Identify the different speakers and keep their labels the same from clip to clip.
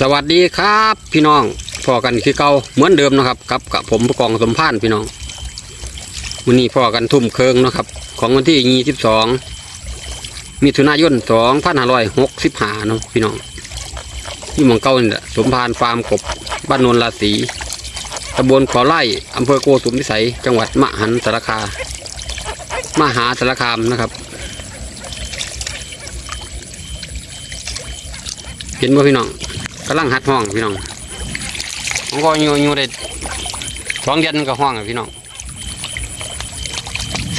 Speaker 1: สวัสดีครับพี่น้องพ่อกันคือเก่าเหมือนเดิมนะครับกับกับผมผู้กองสมพานพี่น้องวันนี้พ่อกันทุ่มเคิงนะครับ ของวันที่ยี่สิบสองมิถุนายนสองพันห้าร้อยหกสิบห้าเนาะพี่น้องที่หมองเก่านี่แหละสมพานฟาร์มกบบ้านนนราศีตำบลขอไร่อำเภอโกสุมพิสัย จังหวัดมหันสารคามมหาสารคามนะครับ เห็นบ่พี่น้อง กำลังหัดห้องพี่น้องผมก็อยู่อยู่ได้สองเดือนก็ห้องอะพี่น้อง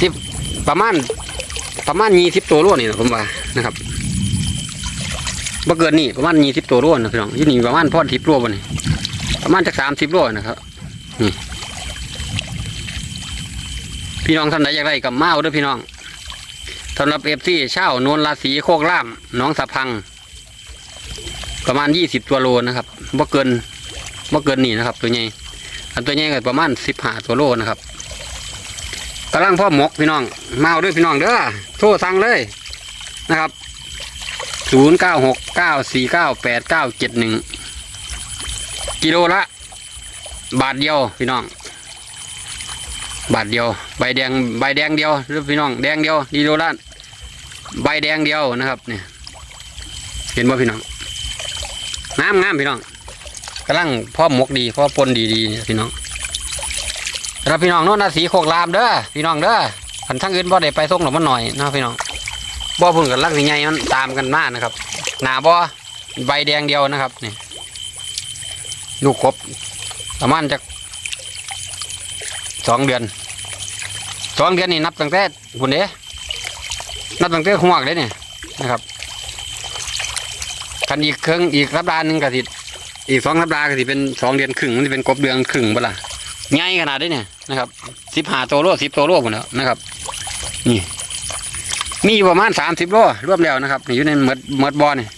Speaker 1: สิบประมาณประมาณยี่สิบตัวรวดนี่นะผมว่านะครับบ่เกินนี่ประมาณยี่สิบตัวรวดนะพี่น้องที่นี่ประมาณพอดสิบรวดนี่ประมาณจากสามสิบรวดนะครับนี่พี่น้องท่านใดอยากได้กับมาเอาด้วยพี่น้องสำหรับเอฟซีเช่านวลราศีโคกล่ามน้องสะพัง ประมาณยี่สิบตัวโลนะครับบ่เกินบ่เกินนี่นะครับ ตัวใหญ่อันตัวใหญ่ก็ประมาณสิบห้าตัวโลนะครับกำลังพ่อหมกพี่น้องมาเอาด้วยพี่น้องเด้อโทรสั่งเลยนะครับศูนย์เก้าหกเก้าสี่เก้าแปดเก้าเจ็ดหนึ่งกิโลละ บาทเดียวพี่น้อง บาทเดียว ใบแดงใบแดงเดียวหรือพี่น้องแดงเดียวกิโลละใบแดงเดียวนะครับเนี่ยเห็นบ่พี่น้อง งามงามพี่น้องกำลังพ่อหมกดีพ่อปนดีดีพี่น้องรับพี่น้องโน่นนาสีโคกรามเด้อพี่น้องเด้อขันทั้งอื่นบ่ได้ไปส่งหรอกมันหน่อยนะพี่น้องบ่พุ่นกับลักสีใหญ่มันตามกันมากนะครับ หนาบ่ใบแดงเดียวนะครับนี่ลูกครบประมาณจะสองเดือนสองเดือนนี่นับตั้งแต่พุ่นเด้นับตั้งแต่หัวกเลยเนี่ยนะครับ คันอีกครึ่งอีกสัปดาห์หนึ่งก็สิอีกสองสัปดาห์ก็สิเป็นสองเดือนครึ่งมันจะเป็นกบเดือนครึ่งบ่ล่ะง่ายขนาดนี้เนี่ยนะครับสิบห้าตัวโลสิบตัวโลหมดแล้วนะครับ นี่มีอยู่ประมาณสามสิบโลรวมแล้วนะครับอยู่ในเมดเมดบอลนี่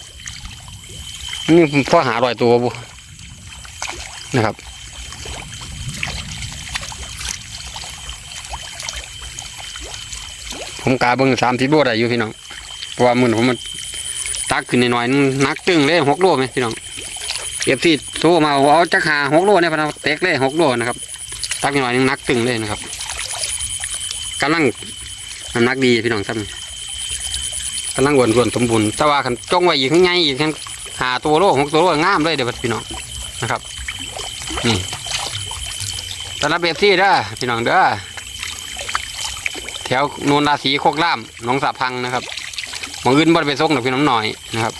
Speaker 1: นี่พ่อหารอยตัวบุนะครับผมกาเบิ่งสามสิบโลได้อยู่พี่น้องเพราะว่ามือผมมัน ตักขึ้นหน่อยๆนักตึงเลยหกโลไหมพี่น้องเอฟซีโทรมาว่าเอาจักหาหกโลเนี่ยพะนะเต็กเลยหกโลนะครับ ตักหน่อยนึงนักตึงเลยนะครับกำลังน้ำหนักดีพี่น้องท่านกำลังวนวนๆสมบูรณ์แต่ว่าขันจ้องไว้อีกข้างในอีกขันหาตัวโลหกตัวโลงามเลยเดี๋ยวพี่น้องนะครับนี่ตอนรับเอฟซีเด้อพี่น้องเด้อแถวโนนราศีโคกล่ามหนองสะพังนะครับ มองอื่นบ่ได้ไปส่งดอกพี่น้องหน่อยนะครับ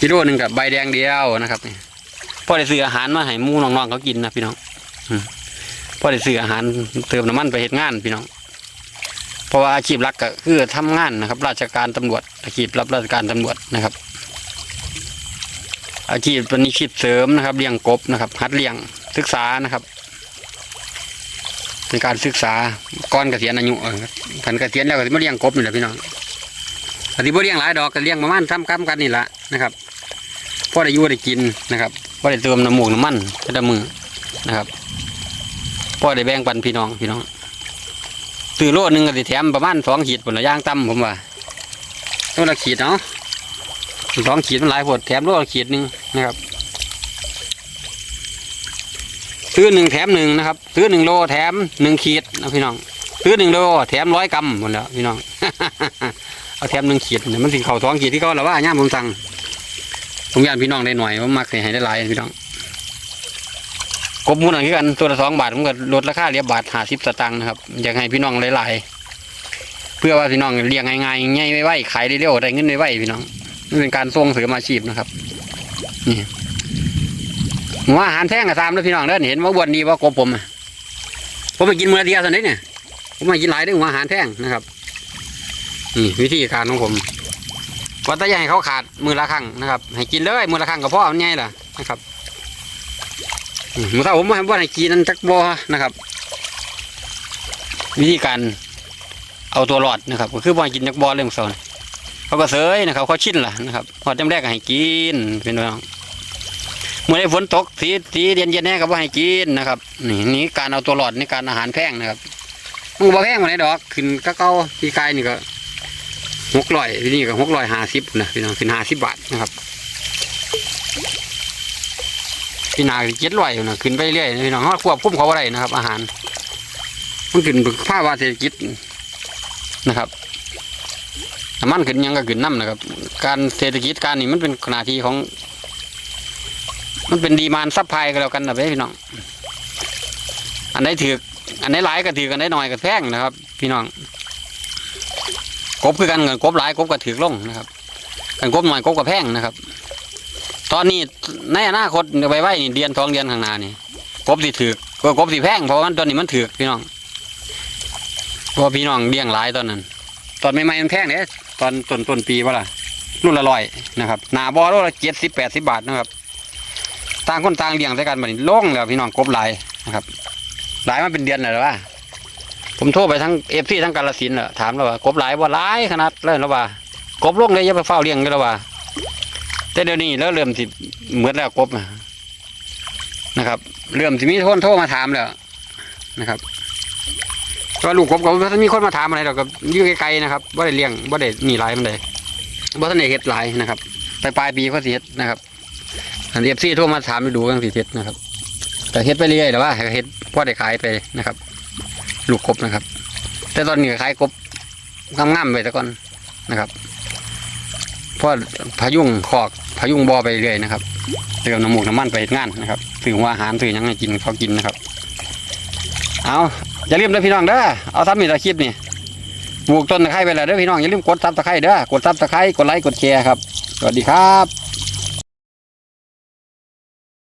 Speaker 1: กิโลหนึ่งกับใบแดงเดียวนะครับพ่อได้ซื้ออาหารมาให้มูน้องๆเขากินนะพี่น้องพ่อได้ซื้ออาหารเติมน้ำมันไปเฮ็ดงานพี่น้องเพราะว่าอาชีพหลักก็คือทำงานนะครับ ราชการตำรวจ อาชีพรับราชการตำรวจนะครับ อาชีพเป็นอาชีพเสริมนะครับเลี้ยงกบนะครับหัดเลี้ยงศึกษานะครับเป็นการศึกษาก่อนเกษียณอายุเออขันเกษียณแล้วก็สิมาเลี้ยงกบนี่แหละพี่น้อง ก็สิบ่เลี้ยงหลายดอกก็เลี้ยงประมาณซ้ำกำกันนี่แหละนะครับพอได้ยู่ได้กินนะครับพอได้เติมน้ำหมูกน้ำมันก็ได้มือนะครับพอได้แบ่งปันพี่น้องพี่น้องซื้อโลหนึ่งก็สิแถมประมาณสองขีดผลละย่างต่ำผมว่าโลละขีดเนาะสองขีดมันหลายผดแถมโลละขีดหนึ่งนะครับซื้อหนึ่งแถมหนึ่งนะครับ ซื้อหนึ่งโลแถมหนึ่งขีดนะพี่น้อง ซื้อหนึ่งโลแถมร้อยกรัมหมดแล้วพี่น้อง แถมหนึ่งขีดเนี่ยมันสิเข่าสองขีดที่เขาหรอว่าย่ามผมสั่งผมอยากพี่น้องได้หน่อยผมมักใส่ให้ได้หลายพี่น้องกบมูหนังคือกันตัวละสองบาทผมก็ลดราคาเหรียบบาทห้าสิบสตางค์นะครับอยากให้พี่น้องหลายๆเพื่อว่าพี่น้องเลี้ยงง่ายๆง่ายไว้ขายเร็วๆได้เงินไว้พี่น้องนี่เป็นการส่งเสริมอาชีพนะครับ นี่หัวอาหารแท่งกับตามแล้วพี่น้องเด้อเห็นว่าบวนดีว่ากบผมผมไปกินมื้อเดียวสันนี้เนี่ยผมมากินหลายเรื่องหัวอาหารแท่งนะครับ นี่วิธีการของผมวัตถุให้เขาขาดมือละครั้งนะครับ ให้กินเลยมือละครั้งกับพ่อมันไงล่ะนะครับอืมมือเท่าผมว่าว่าให้กินนั่นจักบอนะครับ วิธีการเอาตัวรอดนะครับ ก็คือว่าให้กินจักบอเรื่องสอนเขาก็เสยนะครับ เขาชินล่ะนะครับพอจำแรกให้กินเป็นน้องเมื่อได้ฝนตกสีสีเย็นเย็นแน่ก็บ่ให้กินนะครับ นี่นี่การเอาตัวรอดในการอาหารแพงนะครับมันบ่แพงมาไหนดอก ขึ้นก็เก้าพี่กายนี่ก็ หกร้อยที่นี่ก็หกร้อยห้าสิบนะพี่น้องขึ้นห้าสิบบาทนะครับพี่นาเจ็ดร้อยอยู่นะขึ้นไปเรื่อยพี่น้องเขาควบคุมเขาอะไรนะครับ อาหารมันขึ้นภาวะเศรษฐกิจนะครับน้ำมันขึ้นยังก็ขึ้นน้ำนะครับ การเศรษฐกิจการนี่มันเป็นหน้าที่ของ มันเป็นดีมานซับพลายก็แล้วกันนะพี่น้อง อันไหนถืออันไหนหลายก็ถืออันไหนน้อยก็แพงนะครับ พี่น้อง กบคือกันเงินกบหลายกบก็ถือลงนะครับกันกบหน่อยกบก็แพงนะครับ ตอนนี้ในอนาคตไปไว้นี่เดือนสองเดือนข้างหน้านี่กบสิถือก็กบสิแพงเพราะว่าตอนนี้มันถือพี่น้องเพราะพี่น้องเลี้ยงหลายตอนนั้น ตอนใหม่ๆมันแพงเนี่ยตอนต้นต้นปีว่าล่ะรุ่นละร้อยนะครับหนาบอรุ่นละเจ็ดสิบแปดสิบบาทนะครับต่างคนต่างเลี้ยงใส่กันบัดนี้ลงแล้วพี่น้องกบหลายนะครับหลายมาเป็นเดือนแล้วว่า ผมโทรไปทั้งเอฟซีทั้งกาลสินธุ์น่ะถามแล้วว่ากบหลายว่าหลายขนาดเลยแล้วว่ากบลงเลยอย่าไปเฝ้าเลี้ยงกันแล้วว่าแต่เดี๋ยวนี้แล้วเริ่มสิเหมือนแล้วกบนะครับ เริ่มสิมีคนโทรมาถามแล้วนะครับก็ลูกกบก็บมีคนมาถามอะไรหรอกก็อยู่ไกลๆนะครับว่าได้เลี้ยงว่าได้หนีหลายมันเลยว่าท่านได้เฮ็ดหลายนะครับไปปลายปีก็สิเฮ็ดนะครับอันเอฟซีโทรมาถามไปดูกันสิเฮ็ดนะครับแต่เฮ็ดไปเรื่อยแต่ว่าเฮ็ดพอได้ขายไปนะครับ ลูกกบนะครับ แต่ตอนนี้ก็ขายกบงามๆไปแต่ก่อนนะครับเพราะพายุงคอกพายุงบอไปเรื่อยนะครับเติมน้ำมูกน้ำมันไปเฮ็ดงานนะครับซื้อหัวอาหารซื้อยังให้กินเขากินนะครับ เอาอย่าลืมเด้อพี่น้องเด้อเอาทำมีตะคลิปนี่ปลูกต้นตะไคร้ไปแล้วเด้อพี่น้องอย่าลืมกดซับตะไคร้เด้อกดซับตะไคร้กดไลค์กดแชร์ครับสวัสดีครับ